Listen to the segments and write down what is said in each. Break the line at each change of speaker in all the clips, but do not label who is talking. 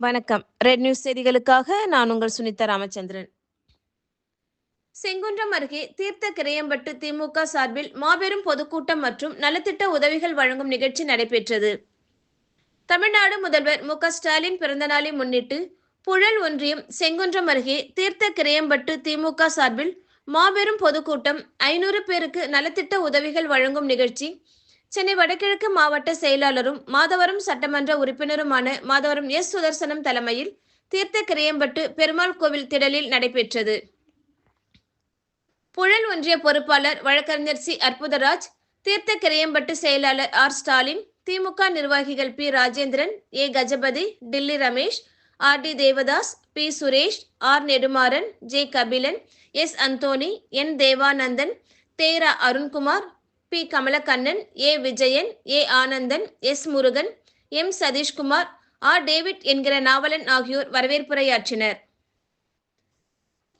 வணக்கம். Red news செய்திகளுக்காக நான் உங்கள் சுனிதா ராமச்சந்திரன். செங்குன்றம் அருகே தீர்த்த கிரையம்பட்டு திமுக சார்பில் மாபெரும் பொதுக்கூட்டம் மற்றும் நலத்திட்ட உதவிகள் வழங்கும் நிகழ்ச்சி நடைபெற்றது. தமிழ்நாடு முதல்வர் மு ஸ்டாலின் பிறந்தநாளை முன்னிட்டு புழல் ஒன்றியம் செங்குன்றம் அருகே தீர்த்த கிரையம்பட்டு திமுக சார்பில் மாபெரும் பொதுக்கூட்டம் ஐநூறு பேருக்கு நலத்திட்ட உதவிகள் வழங்கும் நிகழ்ச்சி சென்னை வடகிழக்கு மாவட்ட செயலாளரும் மாதவரம் சட்டமன்ற உறுப்பினருமான மாதவரம் எஸ் சுதர்சனம் தலைமையில் தீர்த்த கிரையம்பட்டு பெருமாள் கோவில் திடலில் நடைபெற்றது. புழல் ஒன்றிய பொறுப்பாளர் வழக்கறிஞர் சி. அற்புதராஜ் தீர்த்த கிரையம்பட்டு செயலாளர் ஆர். ஸ்டாலின் திமுக நிர்வாகிகள் P. Rajendran A. Gajapathi Dilli Ramesh R. D. Devadas P. Suresh R. Nedumaran J. Kabilan S. Anthony N. Devanandan Dera Arunkumar P. Kamalakannan A. Vijayan A. Anandan S. Murugan M. Satheeshkumar R. David என்கிற நாவலன் ஆகியோர் வரவேற்புரையாற்றினர்.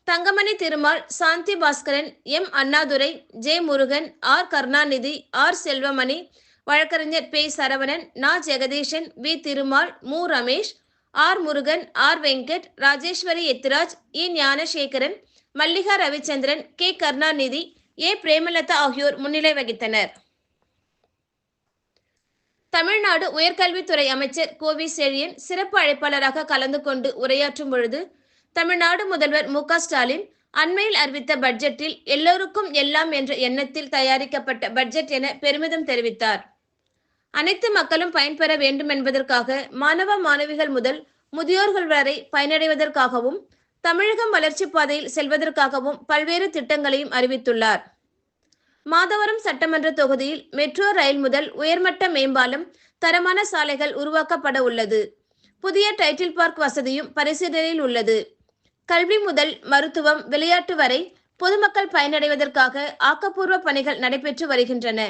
Thangamani Thirumal Shanthi Baskaran M. Annadurai J. Murugan R. Karunanidhi R. Selvamani வழக்கறிஞர் பே. சரவணன் நா. Jagadeeshan V. Thirumal மு. Ramesh R. Murugan R. Venkat Rajeswari Ethiraj E. Gnanasekaran Mallika Ravichandran K. Karunanidhi A Premalatha ஆகியோர் முன்னிலை வகித்தனர். தமிழ்நாடு உயர்கல்வித்துறை அமைச்சர் கோவி செழியன் சிறப்பு அழைப்பாளராக கலந்து கொண்டு உரையாற்றும் பொழுது தமிழ்நாடு முதல்வர் மு ஸ்டாலின் அண்மையில் அறிவித்த பட்ஜெட்டில் எல்லோருக்கும் எல்லாம் என்ற எண்ணத்தில் தயாரிக்கப்பட்ட பட்ஜெட் என பெருமிதம் தெரிவித்தார். அனைத்து மக்களும் பயன்பெற வேண்டும் என்பதற்காக மாணவ மாணவிகள் முதல் முதியோர்கள் வரை பயனடைவதற்காகவும் தமிழகம் வளர்ச்சி பாதையில் செல்வதற்காகவும் பல்வேறு திட்டங்களையும் அறிவித்துள்ளார். மாதவரம் சட்டமன்ற தொகுதியில் மெட்ரோ ரயில் முதல் உயர்மட்ட மேம்பாலம் தரமான சாலைகள் உருவாக்கப்பட உள்ளது. புதிய டைட்டில் பார்க் வசதியும் பரிசீலனையில் உள்ளது. கல்வி முதல் மருத்துவம் விளையாட்டு வரை பொதுமக்கள் பயனடைவதற்காக ஆக்கப்பூர்வ பணிகள் நடைபெற்று வருகின்றன.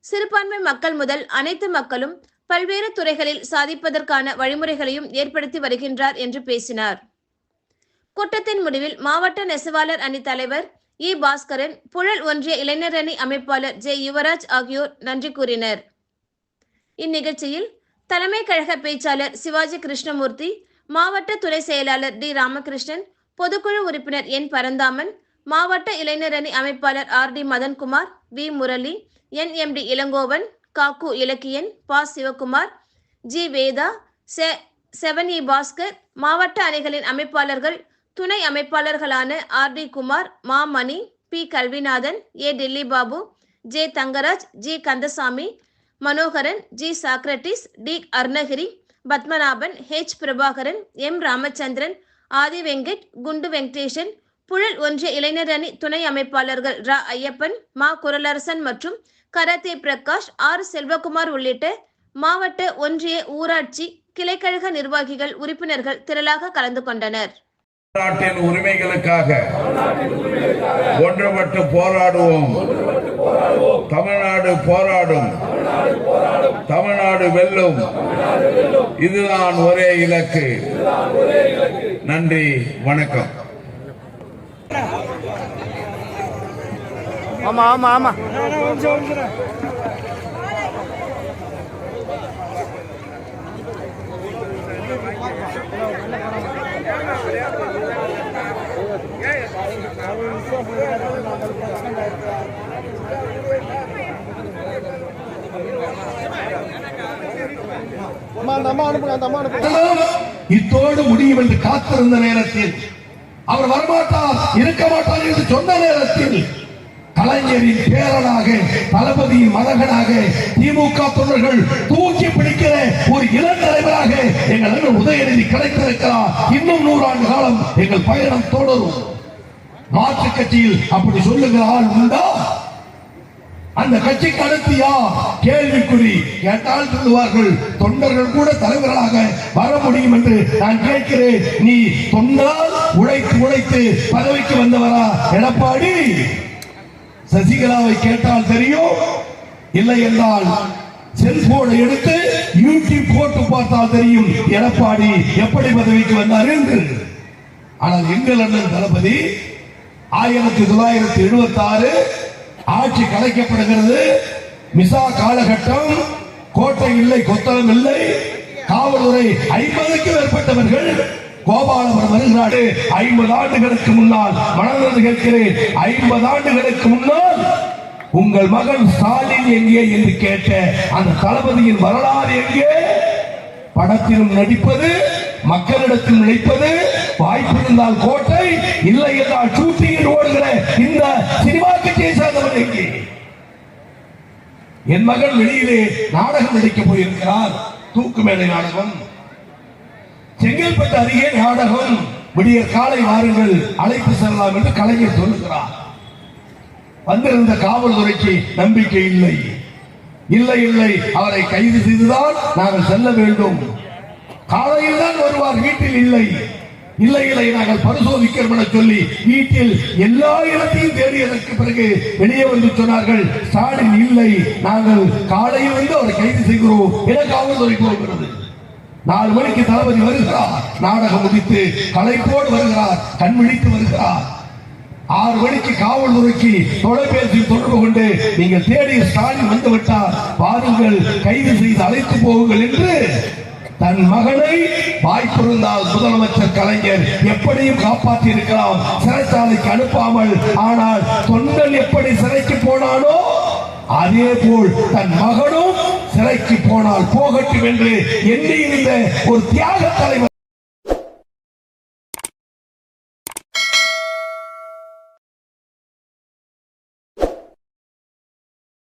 சிறுபான்மை மக்கள் முதல் அனைத்து மக்களும் பல்வேறு துறைகளில் சாதிப்பதற்கான வழிமுறைகளையும் ஏற்படுத்தி வருகின்றார் என்று பேசினார். கூட்டத்தின் முடிவில் மாவட்ட நெசவாளர் அணி தலைவர் இ. பாஸ்கரன் புழல் ஒன்றிய இளைஞர் அணி அமைப்பாளர் ஜே. யுவராஜ் ஆகியோர் நன்றி கூறினர். இந்நிகழ்ச்சியில் தலைமை கழக பேச்சாளர் சிவாஜி கிருஷ்ணமூர்த்தி மாவட்ட துறை செயலாளர் டி. ராமகிருஷ்ணன் பொதுக்குழு உறுப்பினர் என். பரந்தாமன் மாவட்ட இளைஞர் அணி அமைப்பாளர் R. D. Madankumar V. Murali N. M. D. Elangovan cock Ilakkiyan பா. சிவகுமார் ஜி. வேதா செ. Seven E. பாஸ்கர் மாவட்ட அணிகளின் அமைப்பாளர்கள் துணை அமைப்பாளர்களான ஆர் டி குமார் மா Mani P Kalvinathan A Dilli Babu J Thangaraj G Kandasamy Manoharan G Socrates D Arunagiri Padmanabhan H Prabhakaran M Ramachandran Adhi Venkat குண்டு வெங்கடேஷன் புழல் ஒன்றிய இளைஞர் அணி துணை அமைப்பாளர்கள் ரா ஐயப்பன் மா குரலரசன் மற்றும் கரத்தே பிரகாஷ் ஆர் செல்வகுமார் உள்ளிட்ட மாவட்ட ஒன்றிய ஊராட்சி கிளைக்கழக நிர்வாகிகள் உறுப்பினர்கள் திரளாக கலந்து கொண்டனர்.
நாட்டின் உரிமைகளுக்காக ஒன்றுபட்டு போராடுவோம். தமிழ்நாடு போராடும். தமிழ்நாடு வெல்லும். இதுதான் ஒரே இலக்கு. நன்றி வணக்கம்.
ஆமா ஆமா ஆமா.
இத்தோடு முடியும் என்று காத்திருந்த நேரத்தில் அவர் வரமாட்டார் இருக்க மாட்டார் என்று சொன்ன நேரத்தில் கலைஞரின் பேரனாக தளபதியின் மகனாக திமுக தொண்டர்கள் தூக்கி பிடிக்கிற ஒரு இளம் தலைவராக எங்கள் அண்ணன் உதயநிதி கிடைத்திருக்கிறார். இன்னும் நூறாண்டு காலம் எங்கள் பயணம் தொடரும். மாற்று கட்சியில் அப்படி சொல்லுகிற ஆள் உண்டா? அந்த கட்சிக்கு அடுத்து கேள்விக்குறி. கேட்டால் சொல்லுவார்கள். தொண்டர்கள் கூட தலைவர்களாக வர முடியும் என்று நான் கேட்கிறேன். நீ தொண்டால் உழைத்து உழைத்து பதவிக்கு வந்தவரா எடப்பாடி? சசிகலாவை கேட்டால் தெரியும். இல்லை என்றால் செல்போனை எடுத்து யூடியூப் போட்டு பார்த்தால் தெரியும் எடப்பாடி எப்படி பதவிக்கு வந்தார் என்று. ஆனால் எங்கள் அண்ணன் தளபதி ஆயிரத்தி தொள்ளாயிரத்தி எழுபத்தி ஆறு ஆட்சி கலைக்கப்படுகிறது. மிசா காலகட்டம் கோட்டை இல்லை கொத்தளம் இல்லை. காவல்துறை ஐம்பதுக்கு மேற்பட்டவர்கள் கோபாலபுரம் வருகிறாடு. ஐம்பது ஆண்டுகளுக்கு முன்னால் மனதில் கேட்கிறேன். ஐம்பது ஆண்டுகளுக்கு முன்னால் உங்கள் மகன் ஸ்டாலின் எங்கே என்று கேட்ட அந்த தளபதியின் வரலாறு எங்கே? படத்திலும் நடிப்பது மக்களிடத்தில் நடிப்பது வாய்ப்பு இருந்தால் கோட்டை இல்லை என்றால் ஷூட்டிங்கில் ஓடுகிற இந்த சினிமா கட்சியை சார்ந்தவன் என் மகள் வெளியிலே நாடகம் நடிக்க போயிருக்கிறார். தூக்கு மேடை நாடகம். செங்கல்பட்டு அருகே நாடகம். விடிய காலை வாருங்கள் அழைத்து செல்லலாம் என்று கலைஞர் சொல்லுகிறார். வந்திருந்த காவல்துறைக்கு நம்பிக்கை இல்லை. இல்லை இல்லை அவரை கைது செய்துதான் நாங்கள் செல்ல வேண்டும். காலையில் தான் வருவார் வீட்டில் இல்லை. இல்லை இல்லை நாங்கள் பரிசோதிக்கிறோம் என சொல்லி வீட்டில் எல்லா இடத்தையும் தேடியதற்கு பிறகு வெளியே வந்து சொன்னார்கள் ஸ்டாலின் இல்லை நாங்கள் காலையில் வந்து அவரை கைது செய்கிறோம் என காவல்துறை போகிறது நாலு மணிக்கு தளபதி வருகிறார் நாடகம் முடித்து கலைப்போடு வருகிறார் கண் விழித்து வருகிறார். ஆறு மணிக்கு காவல்துறைக்கு தொலைபேசி தொடர்பு கொண்டு நீங்கள் தேடி ஸ்டாலின் வந்துவிட்டார் பாருங்கள் கைது செய்து அழைத்து போகுங்கள் என்று தன் மகனை வாய்ப்பிருந்தால் முதலமைச்சர் கலைஞர் எப்படியும் காப்பாற்றி இருக்கலாம் சிறைச்சாலைக்கு அனுப்பாமல் ஆனால் தொண்டன் எப்படி சிறைக்கு போனானோ அதே போல் தன் மகனும் சிறைக்கு போனால் போகட்டும் என்று எண்ணியிருந்த ஒரு தியாக தலைவர்